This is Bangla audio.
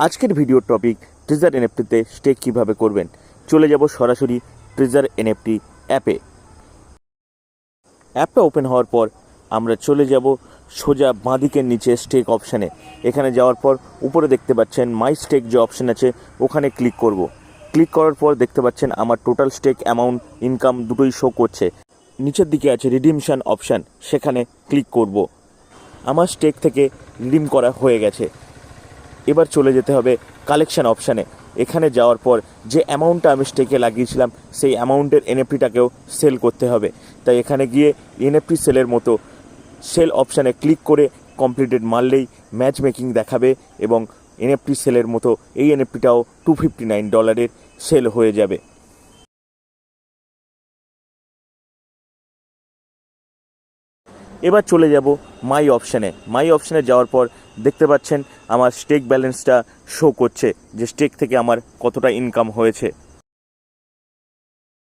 আজকের ভিডিও টপিক ট্রেজার এনএফটিতে স্টেক কীভাবে করবেন? চলে যাব সরাসরি ট্রেজার এনএফটি অ্যাপে অ্যাপটা ওপেন হওয়ার পর আমরা চলে যাব সোজা বাঁদিকের নিচে স্টেক অপশানে এখানে যাওয়ার পর উপরে দেখতে পাচ্ছেন মাই স্টেক যে অপশান আছে, ওখানে ক্লিক করব। ক্লিক করার পর দেখতে পাচ্ছেন আমার টোটাল স্টেক অ্যামাউন্ট ইনকাম দুটোই শো করছে। নিচের দিকে আছে রিডিমশান অপশান সেখানে ক্লিক করব। আমার স্টেক থেকে রিডিম করা হয়ে গেছে। এবার চলে যেতে হবে কালেকশান অপশানে এখানে যাওয়ার পর যে অ্যামাউন্টটা আমি স্টেকে লাগিয়েছিলাম, সেই অ্যামাউন্টের এনএফটিটাকেও সেল করতে হবে। তাই এখানে গিয়ে এনএফটি সেলের মতো সেল অপশানে ক্লিক করে কমপ্লিটেড মারলেই ম্যাচ মেকিং দেখাবে এবং এনএফটি সেলের মতো এই এনএফটিটাও টু ফিফটি নাইন ডলারের সেল হয়ে যাবে। এবার চলে যাব মাই অপশানে মাই অপশানে যাওয়ার পর দেখতে পাচ্ছেন আমার স্টেক ব্যালেন্সটা শো করছে যে স্টেক থেকে আমার কতটা ইনকাম হয়েছে।